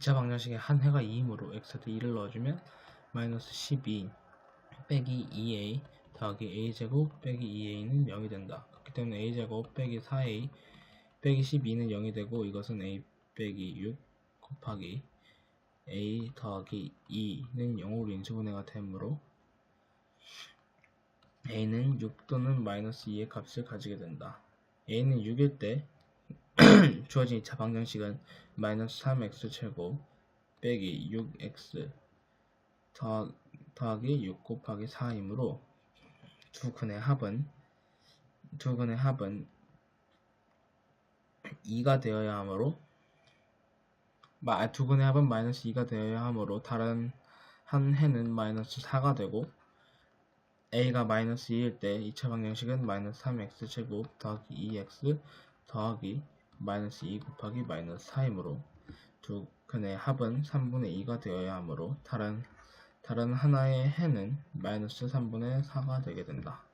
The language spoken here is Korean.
2차 방정식에 한 해가 2이므로 x한테 2를 넣어주면 마이너스 12 빼기 2a 더하기 a제곱 빼기 2a는 0이 된다. 그렇기 때문에 a제곱 빼기 4a 빼기 12는 0이 되고 이것은 a 빼기 6 곱하기 a 더하기 2는 0으로 인수분해가 되므로 a는 6 또는 마이너스 2의 값을 가지게 된다. a는 6일 때 주어진 2차 방정식은 마이너스 3x 제곱 빼기 6x 더하, 더하기 6 곱하기 4이므로 두 근의 합은 두 근의 합은 2가 되어야 하므로 마- 두 근의 합은 마이너스 2가 되어야 하므로 다른 한 해는 마이너스 4가 되고 a가 마이너스 2일 때 2차 방정식은 마이너스 3x 제곱 더하기 2x 더하기 마이너스 2 곱하기 마이너스 4이므로 두 근의 합은 3분의 2가 되어야 하므로 다른 다른 하나의 해는 마이너스 3분의 4가 되게 된다.